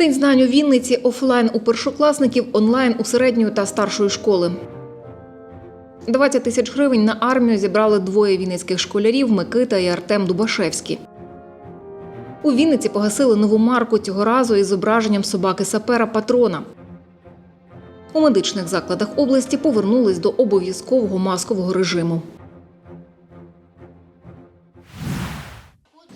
День знань у Вінниці офлайн у першокласників, онлайн у середньої та старшої школи. 20 тисяч гривень на армію зібрали двоє вінницьких школярів Микита і Артем Дубашевські. У Вінниці погасили нову марку цього разу із зображенням собаки сапера патрона. У медичних закладах області повернулись до обов'язкового маскового режиму.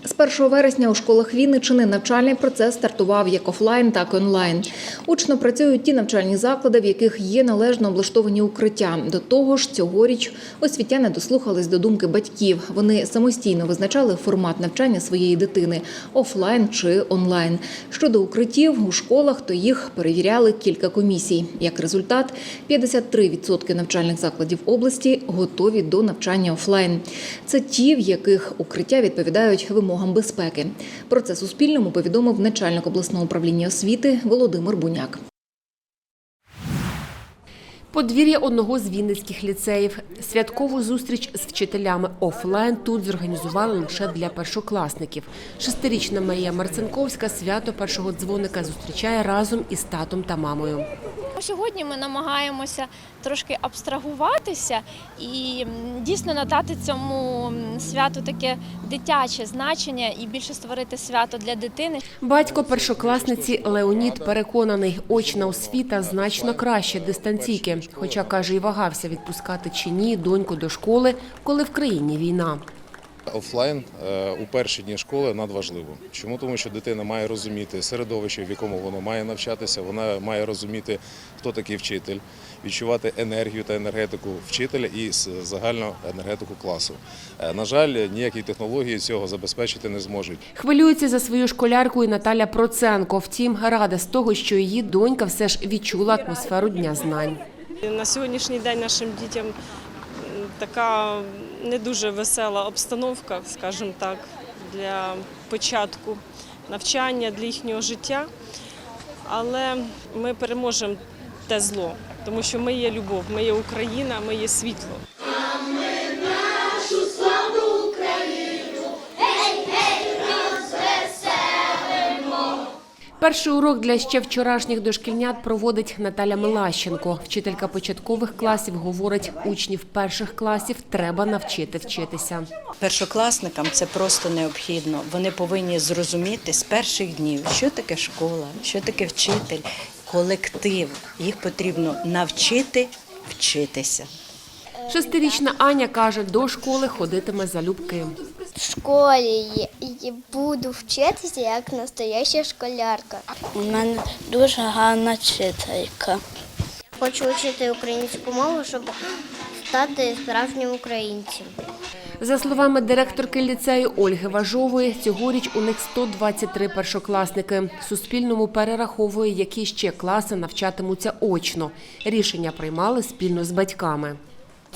З 1 вересня у школах Вінниччини навчальний процес стартував як офлайн, так і онлайн. Учно працюють ті навчальні заклади, в яких є належно облаштовані укриття. До того ж, цьогоріч освітяни дослухались до думки батьків. Вони самостійно визначали формат навчання своєї дитини офлайн чи онлайн. Щодо укриттів у школах, то їх перевіряли кілька комісій. Як результат, 53% навчальних закладів області готові до навчання офлайн. Це ті, в яких укриття відповідають вимогам безпеки. Про це Суспільному повідомив начальник обласного управління освіти Володимир Буняк. Подвір'я одного з вінницьких ліцеїв. Святкову зустріч з вчителями офлайн тут зорганізували лише для першокласників. Шестирічна Марія Марцинковська свято першого дзвоника зустрічає разом із татом та мамою. Сьогодні ми намагаємося трошки абстрагуватися і дійсно надати цьому святу таке дитяче значення і більше створити свято для дитини. Батько першокласниці Леонід переконаний, очна освіта значно краще дистанційки. Хоча каже, і вагався відпускати чи ні доньку до школи, коли в країні війна. Офлайн е, у перші дні школи надважливо. Чому? Тому що дитина має розуміти середовище, в якому воно має навчатися, вона має розуміти, хто такий вчитель, відчувати енергію та енергетику вчителя і загальну енергетику класу. Е, На жаль, ніякі технології цього забезпечити не зможуть. Хвилюється за свою школярку і Наталя Проценко. Втім, рада з того, що її донька все ж відчула атмосферу Дня знань. На сьогоднішній день нашим дітям така не дуже весела обстановка, скажімо так, для початку навчання, для їхнього життя. Але ми переможемо те зло, тому що ми є любов, ми є Україна, ми є світло. Перший урок для ще вчорашніх дошкільнят проводить Наталя Милащенко. Вчителька початкових класів говорить, учнів перших класів треба навчити вчитися. Першокласникам це просто необхідно. Вони повинні зрозуміти з перших днів, що таке школа, що таке вчитель, колектив. Їх потрібно навчити вчитися. Шестирічна Аня каже, до школи ходитиме залюбки. В школі і буду вчитися як настояща школярка. У мене дуже гарна вчителька. Хочу вчити українську мову, щоб стати справжнім українцем. За словами директорки ліцею Ольги Важової, цьогоріч у них 123 першокласники. Суспільному перераховує, які ще класи навчатимуться очно. Рішення приймали спільно з батьками.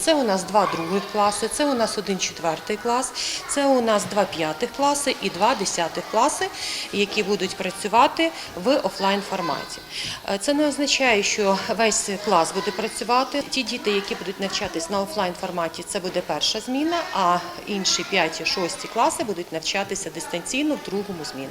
Це у нас два других класи, це у нас один четвертий клас, це у нас два п'ятих класи і два десятих класи, які будуть працювати в офлайн форматі. Е, Це не означає, що весь клас буде працювати. Ті діти, які будуть навчатись на офлайн форматі, це буде перша зміна, а інші п'яті, шості класи будуть навчатися дистанційно в другому зміні.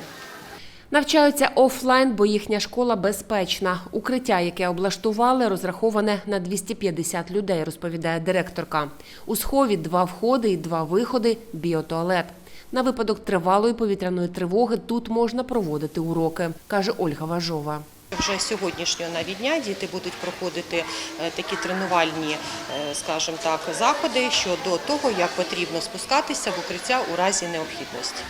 Навчаються офлайн, бо їхня школа безпечна. Укриття, яке облаштували, розраховане на 250 людей, розповідає директорка. У схові два входи і два виходи, біотуалет. На випадок тривалої повітряної тривоги тут можна проводити уроки, каже Ольга Важова. Вже сьогоднішнього навіть дня діти будуть проходити е, такі тренувальні, е, скажімо так, заходи щодо того, як потрібно спускатися в укриття у разі необхідності.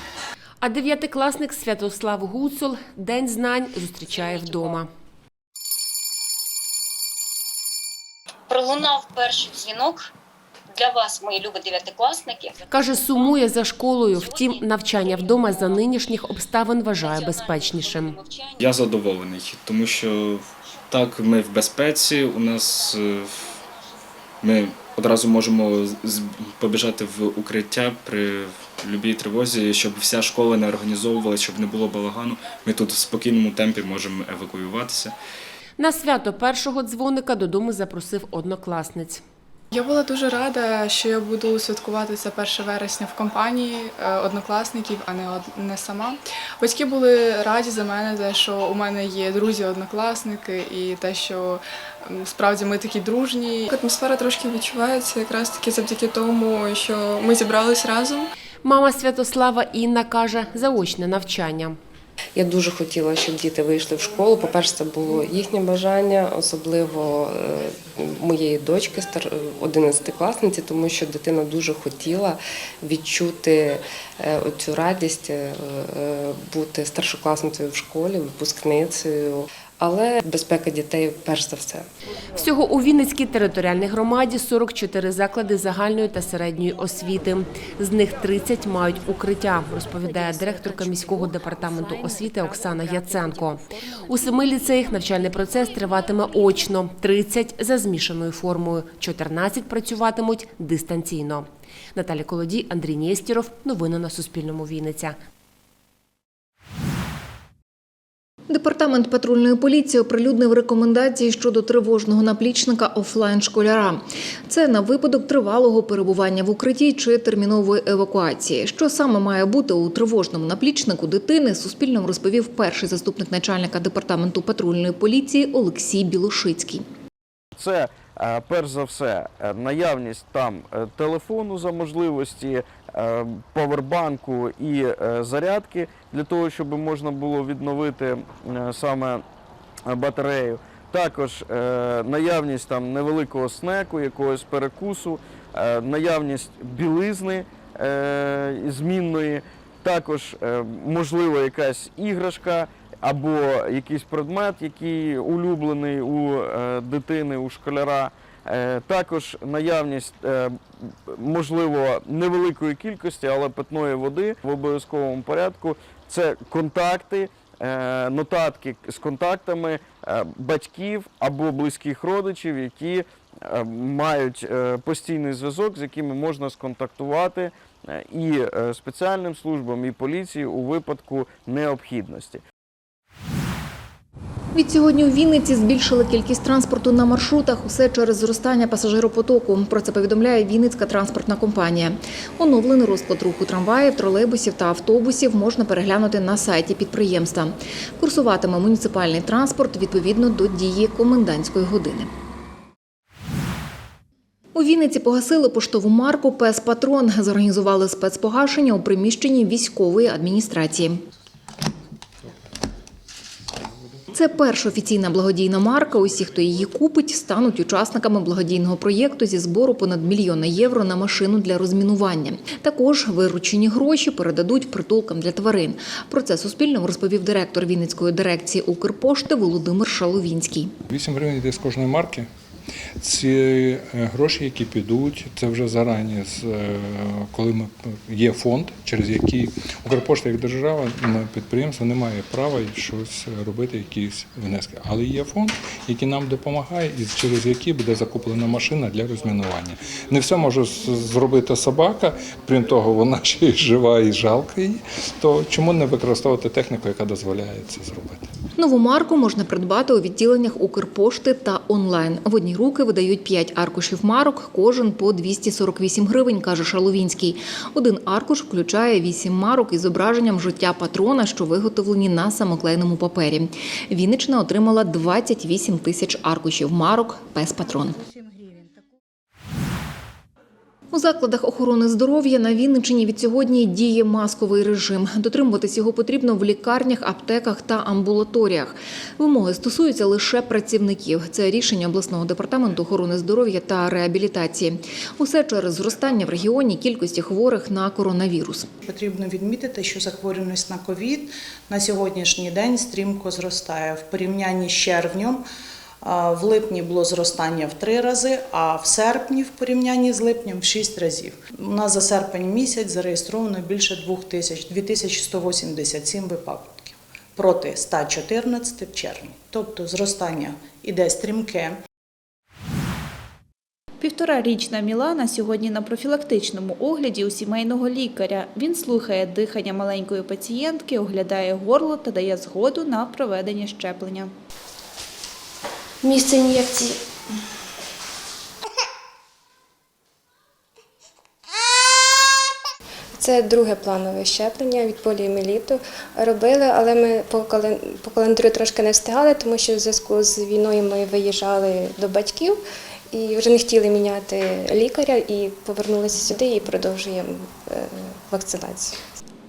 А дев'ятикласник Святослав Гуцул День знань зустрічає вдома. пролунав перший дзвінок для вас, мої любі дев'ятикласники. Каже, сумує за школою. Втім, навчання вдома за нинішніх обставин вважає безпечнішим. Я задоволений, тому що так ми в безпеці. У нас е, ми одразу можемо з- побіжати в укриття при будь-якій тривозі, щоб вся школа не організовувалася, щоб не було балагану. Ми тут в спокійному темпі можемо евакуюватися. На свято першого дзвоника додому запросив однокласниць. Я була дуже рада, що я буду святкувати це 1 вересня в компанії е, однокласників, а не не сама. Батьки були раді за мене, те, що у мене є друзі-однокласники, і те, що справді ми такі дружні. Атмосфера трошки відчувається якраз таки завдяки тому, що ми зібрались разом. Мама Святослава Інна каже заочне навчання. Я дуже хотіла, щоб діти вийшли в школу. По-перше, це було їхнє бажання, особливо е, моєї дочки, стар- 11-класниці, тому що дитина дуже хотіла відчути е, оцю радість, е, е, бути старшокласницею в школі, випускницею. Але безпека дітей перш за все. Всього у Вінницькій територіальній громаді 44 заклади загальної та середньої освіти. З них 30 мають укриття, розповідає директорка міського департаменту освіти Оксана Яценко. У семи ліцеях навчальний процес триватиме очно, 30 – за змішаною формою, 14 працюватимуть дистанційно. Наталя Колодій, Андрій Нєстіров. Новини на Суспільному. Вінниця. Департамент патрульної поліції оприлюднив рекомендації щодо тривожного наплічника офлайн школяра. Це на випадок тривалого перебування в укритті чи термінової евакуації. Що саме має бути у тривожному наплічнику дитини? Суспільному розповів перший заступник начальника департаменту патрульної поліції Олексій Білошицький. Це е, перш за все е, наявність там е, телефону за можливості, е, павербанку і е, зарядки для того, щоб можна було відновити е, саме батарею. Також наявність там невеликого снеку, якогось перекусу, наявність білизни змінної, також можливо якась іграшка або якийсь предмет, який улюблений у дитини, у школяра. Е, Також наявність, е, можливо, невеликої кількості, але питної води в обов'язковому порядку. Це контакти, е, нотатки з контактами батьків або близьких родичів, які мають постійний зв'язок, з якими можна сконтактувати і спеціальним службам, і поліції у випадку необхідності. Відсьогодні у Вінниці збільшили кількість транспорту на маршрутах. Усе через зростання пасажиропотоку. Про це повідомляє Вінницька транспортна компанія. Оновлений розклад руху трамваїв, тролейбусів та автобусів можна переглянути на сайті підприємства. Курсуватиме муніципальний транспорт відповідно до дії комендантської години. У Вінниці погасили поштову марку Пес Патрон. Зорганізували спецпогашення у приміщенні військової адміністрації. Це перша офіційна благодійна марка. Усі, хто її купить, стануть учасниками благодійного проєкту зі збору понад мільйона євро на машину для розмінування. Також виручені гроші передадуть притулкам для тварин. Про це Суспільному розповів директор Вінницької дирекції Укрпошти Володимир Шаловінський. 8 гривень йде з кожної марки. Ці е, гроші, які підуть, це вже зарані, е, коли ми є фонд, через який Укрпошта як держава підприємство не має права щось робити, якісь внески. Але є фонд, який нам допомагає, і через який буде закуплена машина для розмінування. Не все може зробити собака, крім того, вона ще й жива і жалко її. То чому не використовувати техніку, яка дозволяє це зробити? Нову марку можна придбати у відділеннях Укрпошти та онлайн. В одні руки видають 5 аркушів марок, кожен по 248 гривень, каже Шаловінський. Один аркуш включає 8 марок із зображенням життя патрона, що виготовлені на самоклейному папері. Вінниччина отримала 28 тисяч аркушів марок «Пес Патрон». У закладах охорони здоров'я на Вінниччині від сьогодні діє масковий режим. Дотримуватись його потрібно в лікарнях, аптеках та амбулаторіях. Вимоги стосуються лише працівників. Це рішення обласного департаменту охорони здоров'я та реабілітації. Усе через зростання в регіоні кількості хворих на коронавірус. Потрібно відмітити, що захворюваність на ковід на сьогоднішній день стрімко зростає в порівнянні з червнем. В липні було зростання в три рази, а в серпні, в порівнянні з липнем, в шість разів. У нас за серпень місяць зареєстровано більше 2 тисяч 2187 випадків проти 114 в червні. Тобто зростання іде стрімке. Півторарічна Мілана сьогодні на профілактичному огляді у сімейного лікаря. Він слухає дихання маленької пацієнтки, оглядає горло та дає згоду на проведення щеплення місце ін'єкції. Це друге планове щеплення від поліоміеліту. Робили, але ми по календарю трошки не встигали, тому що в зв'язку з війною ми виїжджали до батьків і вже не хотіли міняти лікаря і повернулися сюди і продовжуємо е, вакцинацію.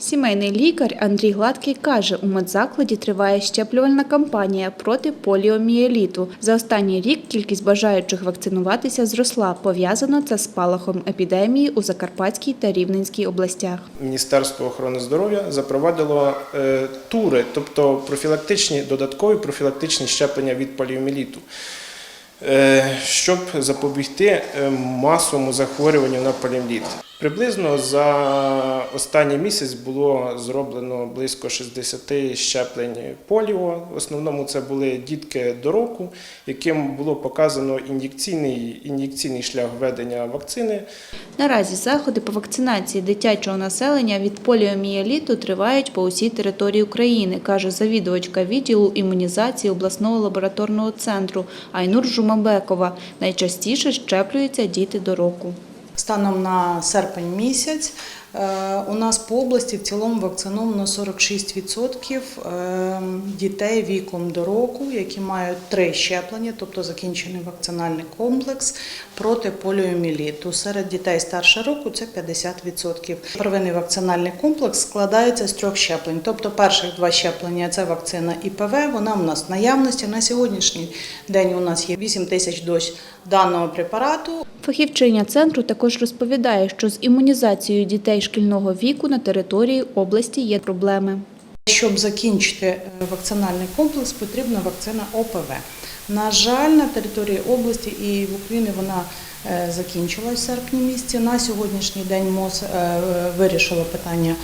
Сімейний лікар Андрій Гладкий каже, у медзакладі триває щеплювальна кампанія проти поліомієліту. За останній рік кількість бажаючих вакцинуватися зросла. Пов'язано це з спалахом епідемії у Закарпатській та Рівненській областях. Міністерство охорони здоров'я запровадило е, тури, тобто профілактичні додаткові профілактичні щеплення від поліоміеліту, е, щоб запобігти е, масовому захворюванню на поліоміеліт. Приблизно за останній місяць було зроблено близько 60 щеплень поліо. В основному це були дітки до року, яким було показано ін'єкційний, ін'єкційний шлях введення вакцини. Наразі заходи по вакцинації дитячого населення від поліомієліту тривають по усій території України, каже завідувачка відділу імунізації обласного лабораторного центру Айнур Жумабекова. Найчастіше щеплюються діти до року. Станом на серпень місяць у нас по області в цілому вакциновано 46% е, дітей віком до року, які мають три щеплення, тобто закінчений вакцинальний комплекс проти поліоміеліту. Серед дітей старше року це 50%. Первинний вакцинальний комплекс складається з трьох щеплень. Тобто перших два щеплення це вакцина ІПВ, вона в нас в наявності. На сьогоднішній день у нас є 8 тисяч доз даного препарату. Фахівчиня центру також розповідає, що з імунізацією дітей шкільного віку на території області є проблеми. Щоб закінчити е, вакцинальний комплекс, потрібна вакцина ОПВ. На жаль, на території області і в Україні вона е, закінчилась в серпні місяці. На сьогоднішній день МОЗ е, вирішило питання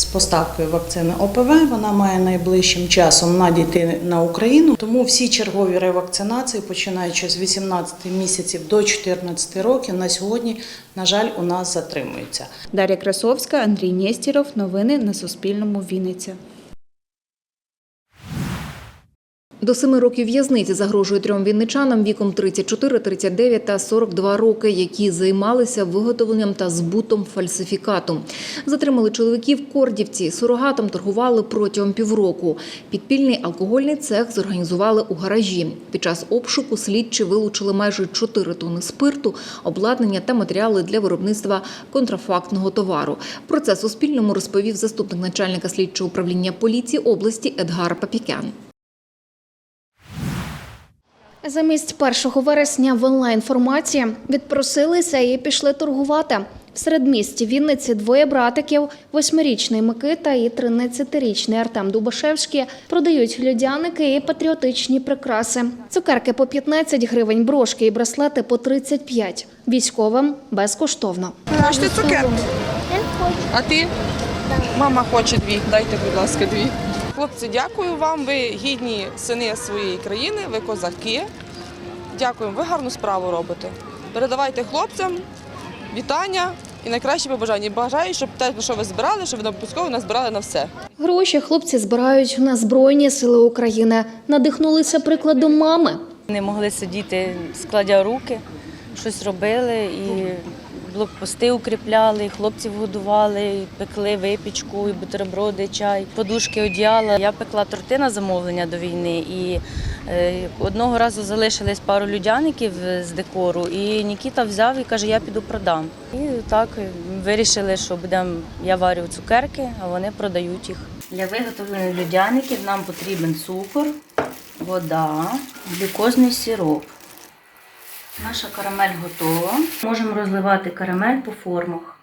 з поставкою вакцини ОПВ. Вона має найближчим часом надійти на Україну. Тому всі чергові ревакцинації, починаючи з 18 місяців до 14 років, на сьогодні, на жаль, у нас затримуються. Дар'я Красовська, Андрій Нєстіров. Новини на Суспільному. Вінниця. До семи років в'язниці загрожує трьом вінничанам віком 34, 39 та 42 роки, які займалися виготовленням та збутом фальсифікату. Затримали чоловіків Кордівці. Сурогатом торгували протягом півроку. Підпільний алкогольний цех зорганізували у гаражі. Під час обшуку слідчі вилучили майже 4 тонни спирту, обладнання та матеріали для виробництва контрафактного товару. Про це Суспільному розповів заступник начальника слідчого управління поліції області Едгар Папікян. Замість 1 вересня в онлайн-форматі відпросилися і пішли торгувати. В середмісті Вінниці двоє братиків, восьмирічний Микита і 13-річний Артем Дубашевський, продають льодяники і патріотичні прикраси. Цукерки по 15 гривень, брошки і браслети по 35. Військовим безкоштовно. Хочете цукерки? А ти? Мама хоче дві. Дайте, будь ласка, дві. Хлопці, дякую вам. Ви гідні сини своєї країни, ви козаки. Дякую, ви гарну справу робите. Передавайте хлопцям вітання і найкращі побажання. Бажаю, щоб те, що ви збирали, щоб ви обов'язково назбирали на все. Гроші хлопці збирають на Збройні Сили України. Надихнулися прикладом мами. Не могли сидіти, складя руки, щось робили і блокпости укріпляли, хлопців годували, пекли випічку, і бутерброди, чай, подушки, одіяла. Я пекла торти на замовлення до війни і е, одного разу залишились пару людяників з декору, і Нікіта взяв і каже, я піду продам. І так вирішили, що будемо, я варю цукерки, а вони продають їх. Для виготовлення людяників нам потрібен цукор, вода, глюкозний сироп. Наша карамель готова. Можемо розливати карамель по формах.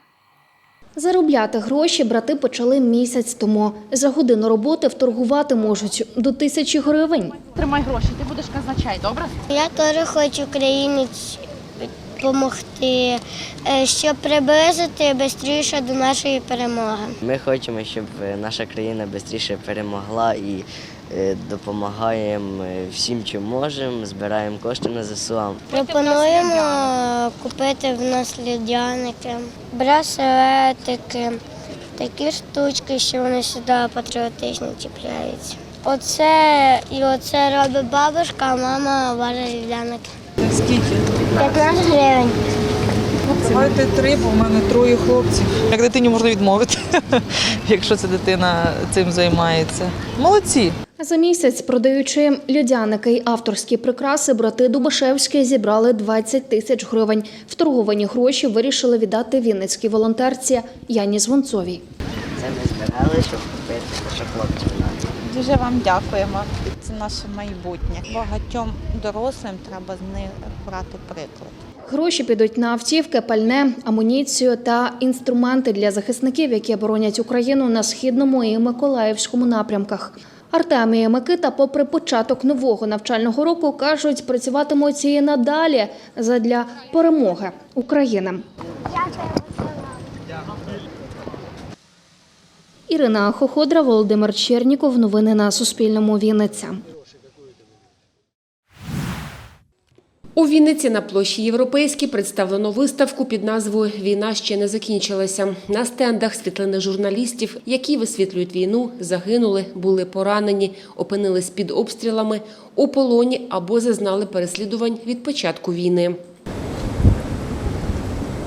Заробляти гроші брати почали місяць тому. За годину роботи вторгувати можуть до тисячі гривень. Тримай гроші, ти будеш казначай, добре? Я теж хочу країні допомогти, е, щоб приблизити швидше до нашої перемоги. Ми хочемо, щоб наша країна швидше перемогла і е, допомагаємо е, всім, чим можемо, збираємо кошти на ЗСУ. Пропонуємо купити в нас льодяники, браслетики, такі штучки, що вони сюди патріотично чіпляються. Оце і оце робить бабушка, а мама варить льодяники. Скільки? 15 гривень. Давайте три, бо в мене троє хлопців. Як дитині можна відмовити, якщо ця дитина цим займається. Молодці. За місяць, продаючи льодяники й авторські прикраси, брати Дубашевські зібрали 20 тисяч гривень. Вторговані гроші вирішили віддати вінницькій волонтерці Яні Звонцовій. Це ми збирали, щоб купити, що хлопців. Дуже вам дякуємо. Це наше майбутнє. Багатьом дорослим треба з них брати приклад. Гроші підуть на автівки, пальне, амуніцію та інструменти для захисників, які боронять Україну на східному і Миколаївському напрямках. Артемія Микита, попри початок нового навчального року, кажуть, працюватимуть і надалі задля перемоги України. Ірина Хоходра, Володимир Черніков. Новини на Суспільному. Вінниця. У Вінниці на площі Європейській представлено виставку під назвою Війна ще не закінчилася. На стендах світлини журналістів, які висвітлюють війну, загинули, були поранені, опинились під обстрілами, у полоні або зазнали переслідувань від початку війни.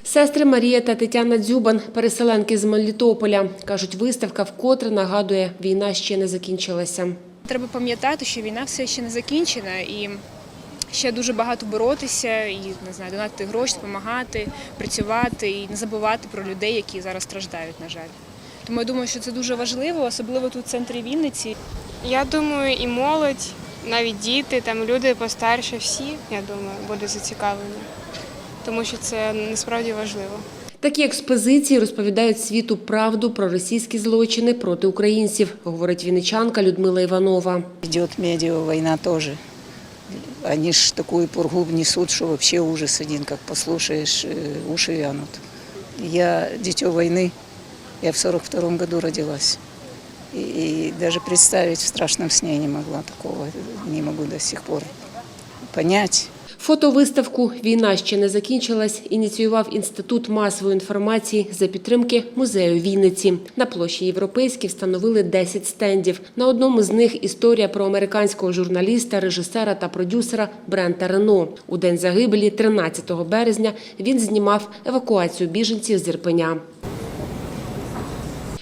Сестри Марія та Тетяна Дзюбан, переселенки з Мелітополя, кажуть, виставка вкотре нагадує, війна ще не закінчилася. Треба пам'ятати, що війна все ще не закінчена і ще дуже багато боротися і не знаю, донати гроші, допомагати, працювати і не забувати про людей, які зараз страждають, на жаль. Тому я думаю, що це дуже важливо, особливо тут в центрі Вінниці. Я думаю, і молодь, навіть діти, там люди постарше, всі, я думаю, будуть зацікавлені, тому що це насправді важливо. Такі експозиції розповідають світу правду про російські злочини проти українців, говорить вінничанка Людмила Іванова. Идет медиа-война тоже. Они ж такую пургу внесут, что вообще ужас один, как послушаешь, э, уши вянут. Я дитё войны, я в 42 году родилась. И, и даже представить в страшном сне не могла такого, не могу до сих пор понять. Фотовиставку Війна ще не закінчилась. Ініціював інститут масової інформації за підтримки музею Вінниці. На площі Європейській встановили 10 стендів. На одному з них історія про американського журналіста, режисера та продюсера Брента Рено. У день загибелі, 13 березня, він знімав евакуацію біженців з Ірпеня.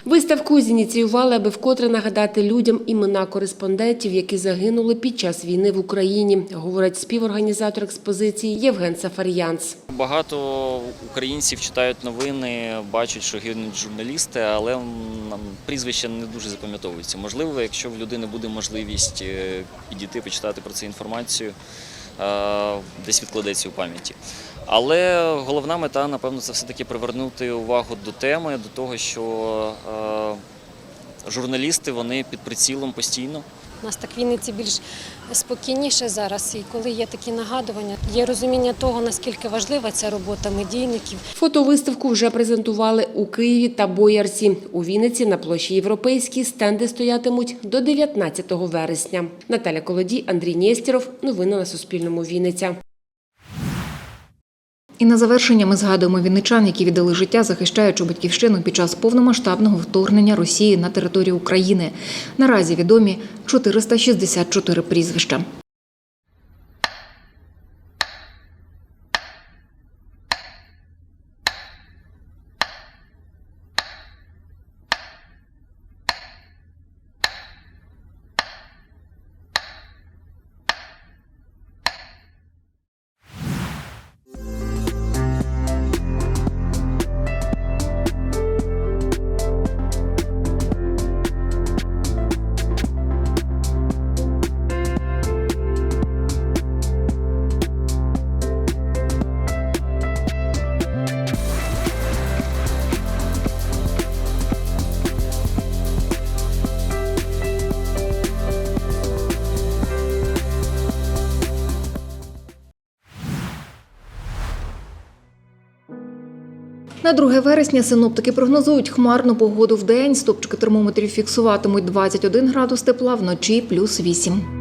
Виставку зініціювали, аби вкотре нагадати людям імена кореспондентів, які загинули під час війни в Україні, говорить співорганізатор експозиції Євген Сафар'янц. Багато українців читають новини, бачать, що гинуть журналісти, але нам прізвища не дуже запам'ятовуються. Можливо, якщо в людини буде можливість е, підійти, почитати про це інформацію, е, десь відкладеться у пам'яті. Але головна мета, напевно, це все-таки привернути увагу до теми, до того, що е, журналісти вони під прицілом постійно. У нас так в Вінниці більш спокійніше зараз, і коли є такі нагадування, є розуміння того, наскільки важлива ця робота медійників. Фотовиставку вже презентували у Києві та Боярсі. У Вінниці на площі Європейській стенди стоятимуть до 19 вересня. Наталя Колодій, Андрій Нєстєров. Новини на Суспільному. Вінниця. І на завершення ми згадуємо вінничан, які віддали життя, захищаючи батьківщину під час повномасштабного вторгнення Росії на територію України. Наразі відомі 464 прізвища. На 2 вересня синоптики прогнозують хмарну погоду в день. Стопчики термометрів фіксуватимуть 21 градус тепла, вночі плюс 8.